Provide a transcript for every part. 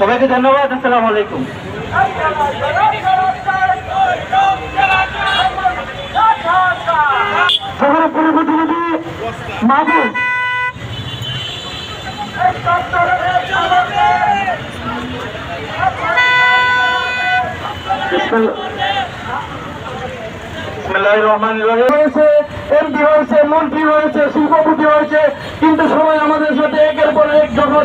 সবাইকে ধন্যবাদ, আসসালামু আলাইকুম। এমপি হয়েছে মন্ত্রী হয়েছে শিল্পপতি হয়েছে কিন্তু সবাই আমাদের সাথে একের পর এক যখন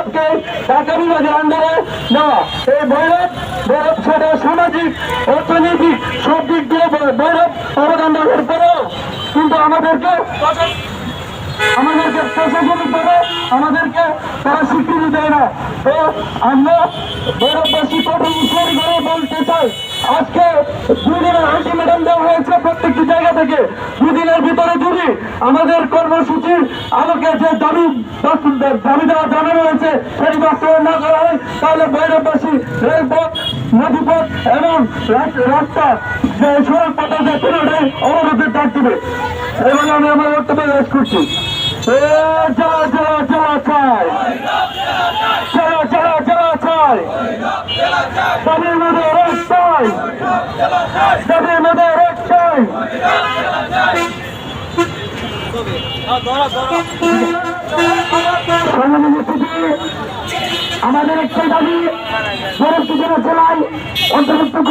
ঢাকা বিভাগের আন্ডারে নেওয়া এই ভৈরব ভৈরব সেটা সামাজিক, অর্থনৈতিক, সব দিক দিয়ে বৈরব অবদান রাখার পরেও কিন্তু আমাদেরকে আমাদেরকে প্রশাসনিকভাবে আমাদেরকে তারা স্বীকৃতি দেয় না। তো আমরা ভৈরববাসী কঠিন করে বলতে চাই, আজকে দুই দিনের আলটিমেটাম দেওয়া হয়েছে প্রত্যেকটি জায়গা থেকে। দুই দিনের ভিতরে যদি আমাদের কর্মসূচির আলোকে যে দাবি দাবি দেওয়া জানানো হয়েছে, সেটি বাস্তবায়ন না করা হয়, তাহলে ভৈরববাসী রেলপথ, নদীপথ এবং রাস্তা যে সড়ক পথ পুরোটাই অবরোধের ডাক দেবে। এবং আমি আমার বক্তব্য শেষ করছি। আমাদের একটাই দাবি জেলায় অন্তর্ভুক্ত